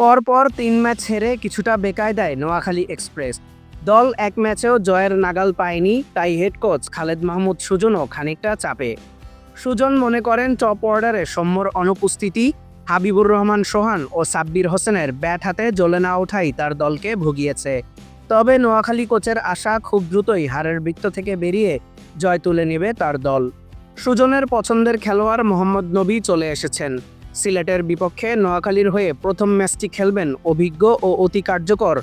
পরপর তিন ম্যাচ হেরে কিছুটা বেকায়দায় নোয়াখালী এক্সপ্রেস। দল এক ম্যাচেও জয়ের নাগাল পায়নি তাই হেড কোচ খালেদ মাহমুদ সুজনও খানিকটা চাপে। সুজন মনে করেন টপ অর্ডারে সৌম্যর অনুপস্থিতি, হাবিবুর রহমান সোহান ও সাব্বির হোসেনের ব্যাট হাতে জ্বলে না ওঠাই তার দলকে ভুগিয়েছে। তবে নোয়াখালী কোচের আশা খুব দ্রুতই হারের বৃত্ত থেকে বেরিয়ে জয় তুলে নেবে তার দল। সুজনের পছন্দের খেলোয়াড় মোহাম্মদ নবী চলে এসেছেন। সিলেটের বিপক্ষে নোয়াখালীর হয়ে প্রথম ম্যাচটি খেলবেন অভিজ্ঞ ও অতি কার্যকর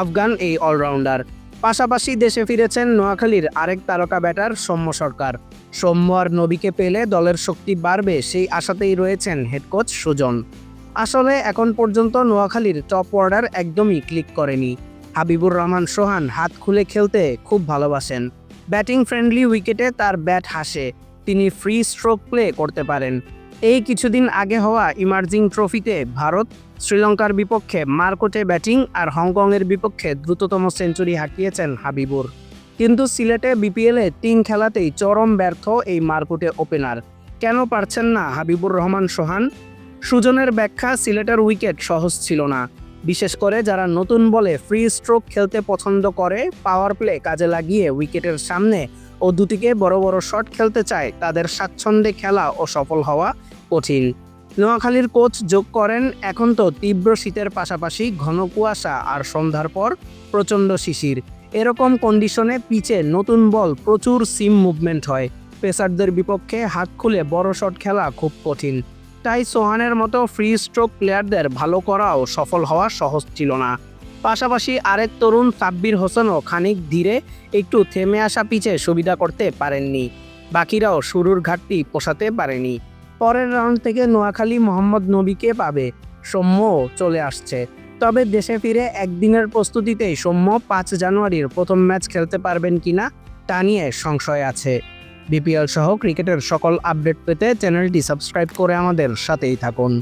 আফগান এই অলরাউন্ডার। পাশাপাশি দেশে ফিরেছেন নোয়াখালীর আরেক তারকা ব্যাটার সৌম্য সরকার। সৌম্য আর নবীকে পেলে দলের শক্তি বাড়বে সেই আশাতেই রয়েছেন হেড কোচ সুজন। আসলে এখন পর্যন্ত নোয়াখালীর টপ অর্ডার একদমই ক্লিক করেনি। হাবিবুর রহমান সোহান হাত খুলে খেলতে খুব ভালোবাসেন। ব্যাটিং ফ্রেন্ডলি উইকেটে তার ব্যাট হাসে। তিনি ফ্রি স্ট্রোক প্লে করতে পারেন। এই কিছুদিন আগে হওয়া ইমার্জিং ট্রফিতে ভারত, শ্রীলঙ্কার বিপক্ষে মারকোটে ব্যাটিং আর হংকংয়ের বিপক্ষে দ্রুততম সেঞ্চুরি হাঁকিয়েছেন হাবিবুর। কিন্তু সিলেটে বিপিএলে তিন খেলাতেই চরম ব্যর্থ এই মারকুটে ওপেনার। কেন পারছেন না হাবিবুর রহমান সোহান? সুজনের ব্যাখ্যা সিলেটের উইকেট সহজ ছিল না। বিশেষ করে যারা নতুন বলে ফ্রি স্ট্রোক খেলতে পছন্দ করে, পাওয়ার প্লে কাজে লাগিয়ে উইকেটের সামনে ও দুটিকে বড় বড় শট খেলতে চায়, তাদের স্বাচ্ছন্দ্যে খেলা ও সফল হওয়া কঠিন। নোয়াখালীর কোচ যোগ করেন এখন তো তীব্র শীতের পাশাপাশি ঘন কুয়াশা আর সন্ধ্যার পর প্রচণ্ড শিশির। এরকম কন্ডিশনে পিচে নতুন বল প্রচুর সিম মুভমেন্ট হয়। পেসারদের বিপক্ষে হাত খুলে বড় শট খেলা খুব কঠিন। তাই সোহানের মতো ফ্রি স্ট্রোক প্লেয়ারদের ভালো করাও সফল হওয়া সহজ ছিল না। পাশাপাশি আরেক তরুণ সাব্বির হোসেনও খানিক ধীরে একটু থেমে আসা পিচে সুবিধা করতে পারেননি। বাকিরাও শুরুর ঘাটতি পোষাতে পারেনি। পরের রাউন্ড থেকে নোয়াখালী মোহাম্মদ নবীকে পাবে। সৌম্য চলে আসছে। তবে দেশে ফিরে একদিনের প্রস্তুতিতেই সৌম্য পাঁচ জানুয়ারির প্রথম ম্যাচ খেলতে পারবেন কিনা তা নিয়ে সংশয় আছে। বিপিএল সহ ক্রিকেটের সকল আপডেট পেতে চ্যানেলটি সাবস্ক্রাইব করে আমাদের সাথেই থাকুন।